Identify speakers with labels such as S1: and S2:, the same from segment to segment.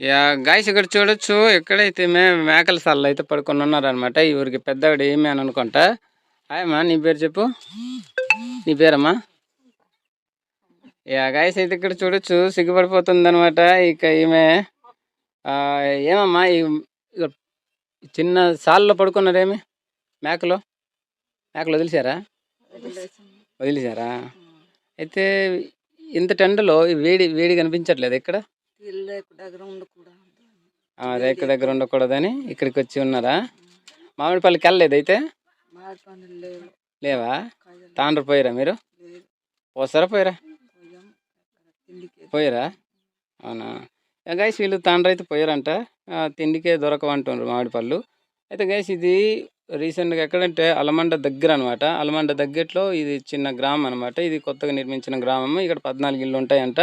S1: Yeah guys ఇక్కడ చూడొచ్చు ఎక్కడైతే మే మేకల సల్ల అయితే పడుకొని ఉన్నారనమాట ఈ ఊరికి పెద్దవాడు ఏమి అని అనుకుంటా. అమ్మా నీ పేరు చెప్పు. నీ పేరమ్మా. యా గాయస్ అయితే ఇక్కడ చూడొచ్చు సిగ్గుపడిపోతుంది అనమాట ఇక ఈమె. ఏమమ్మా ఈ చిన్న సాల్లో పడుకున్నారేమి మేకలు? మేకలు వదిలేశారా? వదిలేశారా? అయితే ఇంత టెండలో వేడి వేడి కనిపించట్లేదు ఇక్కడ
S2: ఇల్లు దగ్గర
S1: ఉండకూడదని ఇక్కడికి వచ్చి ఉన్నారా? మామిడిపల్లికి వెళ్ళలేదు అయితే?
S2: లేవు.
S1: తాండ్రు పోయిరా మీరు? పోస్తారా పోయిరా? పోయిరా? అవునా? గైస్ వీళ్ళు తాండ్రు అయితే పోయారంట. తిండికే దొరకవంటున్నారు మామిడి పళ్ళు. అయితే గైస్ ఇది రీసెంట్గా ఎక్కడంటే అలమండ దగ్గర అనమాట అలమండ దగ్గరలో ఇది చిన్న గ్రామం అనమాట ఇది కొత్తగా నిర్మించిన గ్రామం ఇక్కడ పద్నాలుగు ఇల్లు ఉంటాయంట.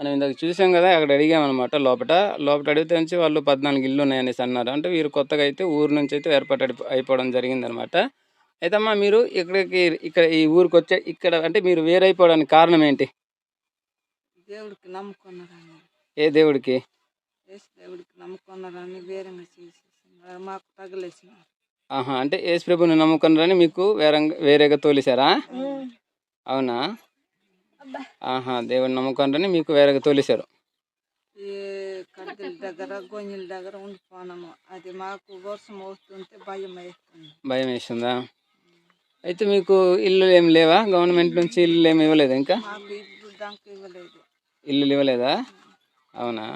S1: మనం ఇందాక చూసాం కదా అక్కడ అడిగామన్నమాట లోపల లోపల అడిగితే నుంచి వాళ్ళు పద్నాలుగు ఇల్లు ఉన్నాయనేసి అన్నారు. అంటే వీరు కొత్తగా అయితే ఊరు నుంచి అయితే ఏర్పాటు అయిపో- అయిపోవడం జరిగిందనమాట అయితే అమ్మా మీరు ఇక్కడికి ఇక్కడ ఈ ఊరికి వచ్చే ఇక్కడ అంటే మీరు వేరైపోవడానికి కారణం ఏంటి?
S2: దేవుడికి నమ్ముకున్నారని
S1: ఏ దేవుడికి?
S2: దేవుడికి నమ్ముకున్నారని వేరంగా మాకు తగిలేసినారు.
S1: ఆహా అంటే యేసు ప్రభుని నమ్ముకున్నారని మీకు వేరే వేరేగా తోలిసారా? అవునా? ఆహా దేవుని నమ్ముకున్నారని మీకు వేరేగా తోలిసారు
S2: ఈ దగ్గర గొంజల దగ్గర ఉండిపోనాము. అది మాకు వర్షం వస్తుంటే భయం వేస్తుంది.
S1: భయం వేస్తుందా? అయితే మీకు ఇల్లు ఏం లేవా? గవర్నమెంట్ నుంచి ఇల్లు ఏమి ఇవ్వలేదు ఇంకా?
S2: మాకు ఇల్లు ఇవ్వలేదు.
S1: ఇల్లు ఇవ్వలేదా? అవునా?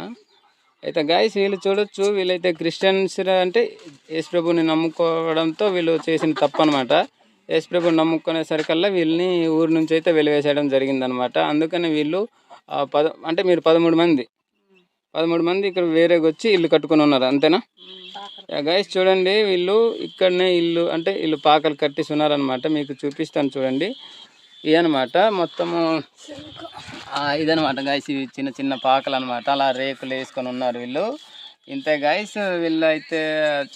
S1: అయితే గాయస్ వీళ్ళు చూడొచ్చు. వీళ్ళైతే క్రిస్టియన్స్ అంటే యేసు ప్రభుని నమ్ముకోవడంతో వీళ్ళు చేసిన తప్పు అనమాట యేసు ప్రభుని నమ్ముకునేసరికల్లా వీళ్ళని ఊరి నుంచి అయితే వెలివేసేయడం జరిగిందనమాట. అందుకని వీళ్ళు పద అంటే మీరు పదమూడు మంది పదమూడు మంది ఇక్కడ వేరేగా వచ్చి ఇల్లు కట్టుకొని ఉన్నారు అంతేనా? గైస్ చూడండి వీళ్ళు ఇక్కడనే ఇల్లు అంటే ఇల్లు పాకలు కట్టేసి ఉన్నారనమాట. మీకు చూపిస్తాను చూడండి. ఇదనమాట మొత్తము ఇదనమాట గాయస్ ఇవి చిన్న చిన్న పాకలు అనమాట అలా రేకులు వేసుకొని ఉన్నారు వీళ్ళు. ఇంతే గాయస్ వీళ్ళు అయితే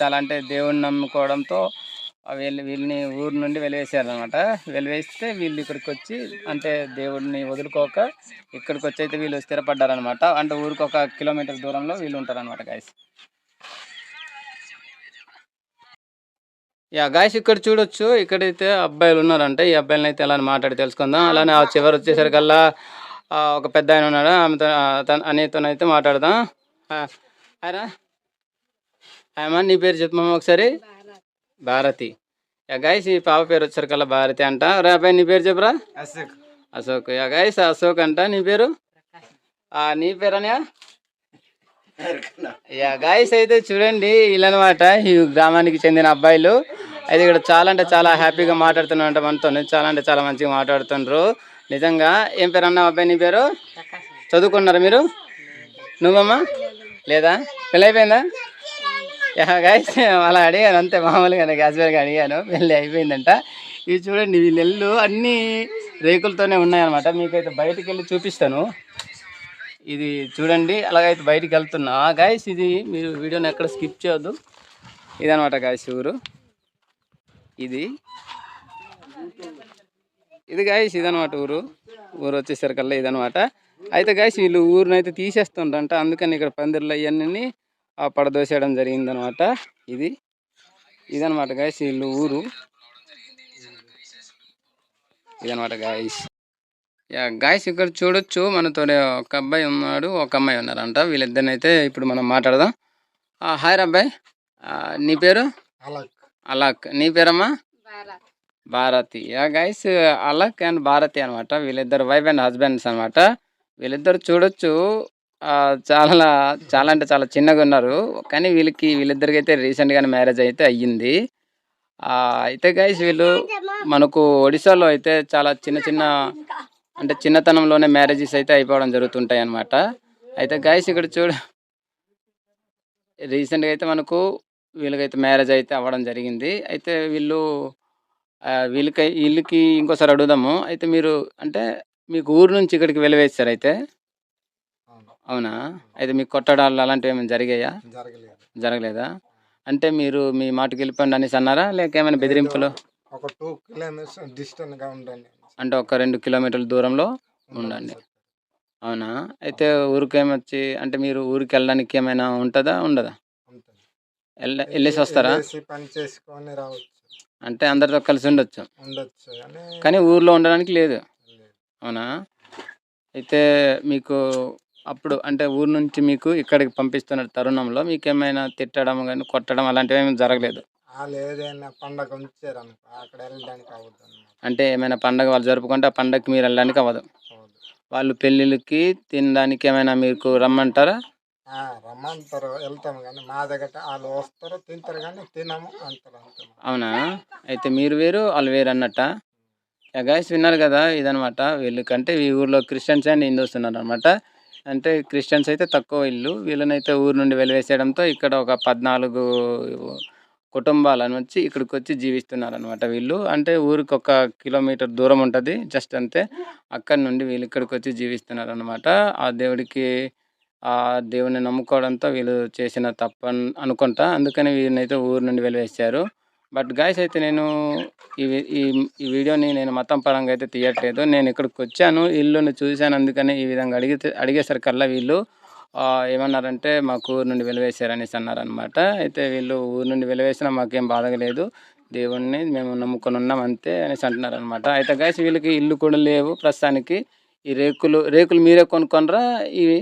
S1: చాలా అంటే దేవుణ్ణి నమ్ముకోవడంతో వీళ్ళు వీళ్ళని ఊరు నుండి వెలివేశారనమాట వెలివేస్తే వీళ్ళు ఇక్కడికి వచ్చి అంటే దేవుడిని వదులుకోక ఇక్కడికి వచ్చి అయితే వీళ్ళు స్థిరపడ్డారనమాట అంటే ఊరికి ఒక కిలోమీటర్ దూరంలో వీళ్ళు ఉంటారనమాట గాయస్ యా గాయస్ ఇక్కడ చూడొచ్చు. ఇక్కడైతే అబ్బాయిలు ఉన్నారంటే. ఈ అబ్బాయిలను అయితే ఎలా మాట్లాడి తెలుసుకుందాం. అలానే ఆ చివరి వచ్చేసరికల్లా ఒక పెద్ద ఆయన ఉన్నాడు. ఆమెతో తన అనేతోనైతే మాట్లాడదాం. ఆయన? ఆయమ్మా నీ పేరు చెప్పమ్మా ఒకసారి? భారతి. యా గాయస్ ఈ పాప పేరు వచ్చేసరికల్లా భారతి అంట. రే అబ్బాయి నీ పేరు చెప్పురా? అశోక్. యా గాయస్ అశోక్ అంట. నీ పేరు? ఆ, నీ పేరు అనయా యా గాయస్ అయితే చూడండి వీళ్ళనమాట ఈ గ్రామానికి చెందిన అబ్బాయిలు. అయితే ఇక్కడ చాలా అంటే చాలా హ్యాపీగా మాట్లాడుతున్నారు మనతో. చాలా అంటే చాలా మంచిగా మాట్లాడుతుండ్రు. నిజంగా ఏం పేరు అన్నావు అబ్బాయి నీ పేరు? చదువుకున్నారా మీరు? నువ్వమ్మా? లేదా? పెళ్ళి అయిపోయిందా యా గాయస్ అలా అడిగాను అంతే మామూలుగా క్యాజువల్గా అడిగాను పెళ్ళి అయిపోయిందంట. ఇవి చూడండి ఈ నెల్లు అన్నీ రేకులతోనే ఉన్నాయన్నమాట. మీకైతే బయటకు వెళ్ళి చూపిస్తాను. ఇది చూడండి అలాగైతే బయటికి వెళ్తున్నా. గాయస్ ఇది మీరు వీడియోని ఎక్కడ స్కిప్ చేయొద్దు. ఇదనమాట గాయస్ ఊరు. ఇది. ఇది గాయస్ ఇదనమాట ఊరు. ఊరు వచ్చేసరికల్లా ఇదనమాట అయితే గాయస్ వీళ్ళు ఊరునైతే అయితే తీసేస్తుండ్రంట. అందుకని ఇక్కడ పందిర్లు అవన్నీ పడదోసేయడం జరిగిందనమాట. ఇది ఇదనమాట గాయస్ వీళ్ళు ఊరు. ఇదనమాట గాయస్. యా గాయస్ ఇక్కడ చూడొచ్చు మనతో ఒక అబ్బాయి ఉన్నాడు ఒక అమ్మాయి ఉన్నారంట. వీళ్ళిద్దరిని అయితే ఇప్పుడు మనం మాట్లాడదాం. ఆ, హాయ్ అబ్బాయి. ఆ, నీ పేరు? అలక్. నీ పేరమ్మా? Bharathi. Yeah guys Alak and Bharathi అనమాట. వీళ్ళిద్దరు వైఫ్ అండ్ హస్బెండ్స్ అనమాట. వీళ్ళిద్దరు చూడొచ్చు. ఆ, చాలా చాలా అంటే చాలా చిన్నగా ఉన్నారు. కానీ వీళ్ళకి వీళ్ళిద్దరికి అయితే రీసెంట్గానే మ్యారేజ్ అయితే అయ్యింది. అయితే గైస్ వీళ్ళు మనకు ఒడిశాలో అయితే చాలా చిన్న చిన్న అంటే చిన్నతనంలోనే మ్యారేజెస్ అయితే అయిపోవడం జరుగుతుంటాయి అనమాట అయితే గైస్ ఇక్కడ చూడ రీసెంట్గా అయితే మనకు వీళ్ళకైతే మ్యారేజ్ అయితే అవ్వడం జరిగింది. అయితే వీళ్ళు వీళ్ళకి వీళ్ళకి ఇంకోసారి అడుగుదాము. అయితే మీరు అంటే మీకు ఊరు నుంచి ఇక్కడికి వెలివేస్తారు అయితే? అవునా? అయితే మీకు కొట్టడాలు అలాంటివి ఏమైనా జరిగాయా?
S3: జరగలేదు.
S1: జరగలేదా? అంటే మీరు మీ మాటకి వెళ్ళిపోండి అనేసి అన్నారా? లేక ఏమైనా బెదిరింపులు?
S3: ఒక టూ కిలోమీటర్స్ డిస్టెంట్గా ఉండండి
S1: అంటే ఒక రెండు కిలోమీటర్ల దూరంలో ఉండండి. అవునా? అయితే ఊరికేమొచ్చి అంటే మీరు ఊరికి వెళ్ళడానికి ఏమైనా ఉంటుందా? ఉండదా?
S3: ఉంటుంది.
S1: వెళ్ళ వెళ్ళేసి వస్తారా?
S3: వెళ్ళేసి పని చేసుకొని రావచ్చు.
S1: అంటే అందరితో కలిసి ఉండొచ్చు.
S3: ఉండొచ్చు కానీ
S1: కానీ ఊర్లో ఉండడానికి లేదు. అవునా? అయితే మీకు అప్పుడు అంటే ఊరు నుంచి మీకు ఇక్కడికి పంపిస్తున్న తరుణంలో మీకు ఏమైనా తిట్టడం కానీ కొట్టడం అలాంటివి ఏమైనా జరగలేదు?
S3: పండగ ఉంచారు అక్కడ వెళ్ళడానికి అవ్వదు అన్నమాట.
S1: అంటే ఏమైనా పండగ వాళ్ళు జరుపుకుంటే ఆ పండగకి మీరు వెళ్ళడానికి అవ్వదు? వాళ్ళు పెళ్ళిళ్ళకి తినడానికి ఏమైనా మీకు రమ్మంటారా?
S3: రమ్మంటారు. వెళ్తాం కానీ మా దగ్గర వాళ్ళు వస్తారు తింటారు కానీ తినము అంటారు
S1: అవునా? అయితే మీరు వేరు వాళ్ళు వేరు అన్నట్ట? గైస్ విన్నారు కదా ఇదనమాట వీళ్ళకంటే ఈ ఊర్లో క్రిస్టియన్స్ అండ్ హిందూస్ ఉన్నారు అనమాట అంటే క్రిస్టియన్స్ అయితే తక్కువ ఇల్లు. వీళ్ళనైతే ఊరు నుండి వెలివేసేయడంతో ఇక్కడ ఒక పద్నాలుగు కుటుంబాలను వచ్చి ఇక్కడికి వచ్చి జీవిస్తున్నారు అనమాట వీళ్ళు. అంటే ఊరికి ఒక కిలోమీటర్ దూరం ఉంటుంది జస్ట్ అంతే. అక్కడి నుండి వీళ్ళు ఇక్కడికి వచ్చి జీవిస్తున్నారు అనమాట ఆ దేవుడికి ఆ దేవుని నమ్ముకోవడంతో వీళ్ళు చేసిన తప్పని అనుకుంటా. అందుకని వీరినైతే ఊరు నుండి వెలివేశారు. బట్ గాయస్ అయితే నేను ఈ ఈ ఈ వీడియోని నేను మతం పరంగా అయితే తీయట్లేదు. నేను ఇక్కడికి వచ్చాను. ఇల్లును చూశాను. అందుకని ఈ విధంగా అడిగితే అడిగేసరికల్లా వీళ్ళు ఏమన్నారంటే మాకు ఊరు నుండి వెలివేశారనేసి అన్నారనమాట అయితే వీళ్ళు ఊరు నుండి వెలివేసినా మాకేం బాధగలేదు దేవుణ్ణి మేము నమ్ముకొని ఉన్నాం అంతే అనేసి అంటున్నారు అనమాట అయితే గాయస్ వీళ్ళకి ఇల్లు కూడా లేవు. ప్రస్తుతానికి ఈ రేకులు రేకులు మీరే కొనుక్కొనరా? ఇవి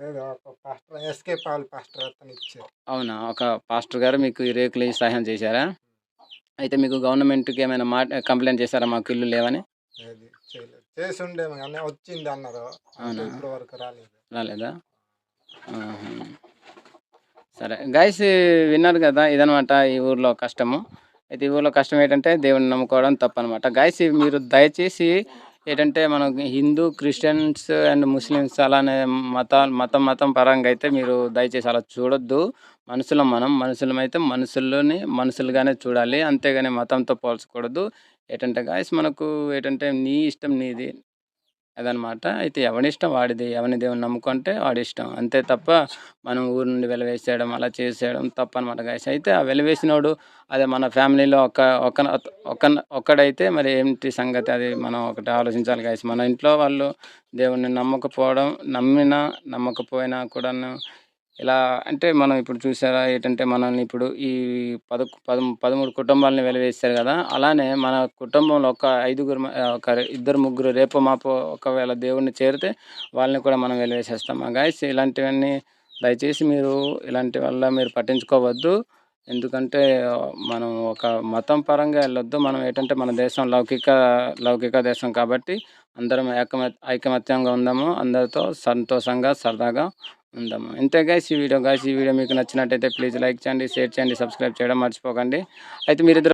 S3: లేదు ఒక పాస్టర్ ఎస్కే పాల్ పాస్టర్ అతను ఇచ్చారు.
S1: అవునా? ఒక పాస్టర్ గారు మీకు ఈ రేకులు ఈ సహాయం చేశారా? అయితే మీకు గవర్నమెంట్కి ఏమైనా మాట కంప్లైంట్ చేశారా? మాకు ఇల్లు లేవని?
S3: చేయలేదు. చేసి కానీ వచ్చింది అన్నారు.
S1: అవునా?
S3: ఇప్పటి వరకు రాలేదు.
S1: రాలేదా? ఆహా. సరే. గాయస్ విన్నారు కదా ఇదనమాట ఈ ఊర్లో కష్టము. అయితే ఈ ఊర్లో కష్టం ఏంటంటే దేవుని నమ్ముకోవడం తప్పనమాట. గాయస్ మీరు దయచేసి ఏంటంటే మనం హిందూ క్రిస్టియన్స్ అండ్ ముస్లిమ్స్ అలానే మతాలు మతం మతం పరంగా అయితే మీరు దయచేసి అలా చూడొద్దు. మనుషులం మనం మనుషులం అయితే మనుషుల్లోని మనుషులుగానే చూడాలి. అంతేగాని మతంతో పోల్చకూడదు. ఏంటంటే గాయస్ మనకు ఏంటంటే నీ ఇష్టం నీది. అదనమాట. అయితే ఎవడి ఇష్టం వాడిది? ఎవరిని దేవుని నమ్ముకుంటే వాడి ఇష్టం అంతే తప్ప మనం ఊరు నుండి వెలవేసేయడం అలా చేసేయడం తప్ప అనమాట గాయస్ అయితే ఆ వెలవేసినోడు అదే మన ఫ్యామిలీలో ఒక ఒక ఒక ఒక్కడైతే మరి ఏంటి సంగతి? అది మనం ఒకటి ఆలోచించాలి గాయస్ మన ఇంట్లో వాళ్ళు దేవుణ్ణి నమ్మకపోవడం నమ్మినా నమ్మకపోయినా కూడాను ఇలా అంటే మనం ఇప్పుడు చూసారా ఏంటంటే మనల్ని ఇప్పుడు ఈ పద పద పదమూడు కుటుంబాలని వెలివేస్తారు కదా అలానే మన కుటుంబంలో ఒక ఐదుగురు ఒక ఇద్దరు ముగ్గురు రేపు మాపు ఒకవేళ దేవుణ్ణి చేరితే వాళ్ళని కూడా మనం వెలివేసేస్తాం. గాయస్ ఇలాంటివన్నీ దయచేసి మీరు ఇలాంటి వల్ల మీరు పట్టించుకోవద్దు. ఎందుకంటే మనం ఒక మతం పరంగా వెళ్ళొద్దు. మనం ఏంటంటే మన దేశం లౌకిక లౌకిక దేశం కాబట్టి అందరం ఏకమ ఐకమత్యంగా ఉందాము. అందరితో సంతోషంగా సరదాగా ఉందాము ఇంతే గైస్ ఈ వీడియో గాయస్ ఈ వీడియో మీకు నచ్చినట్టయితే ప్లీజ్ లైక్ చేయండి షేర్ చేయండి సబ్స్క్రైబ్ చేయడం మర్చిపోకండి. అయితే మీరిద్దరు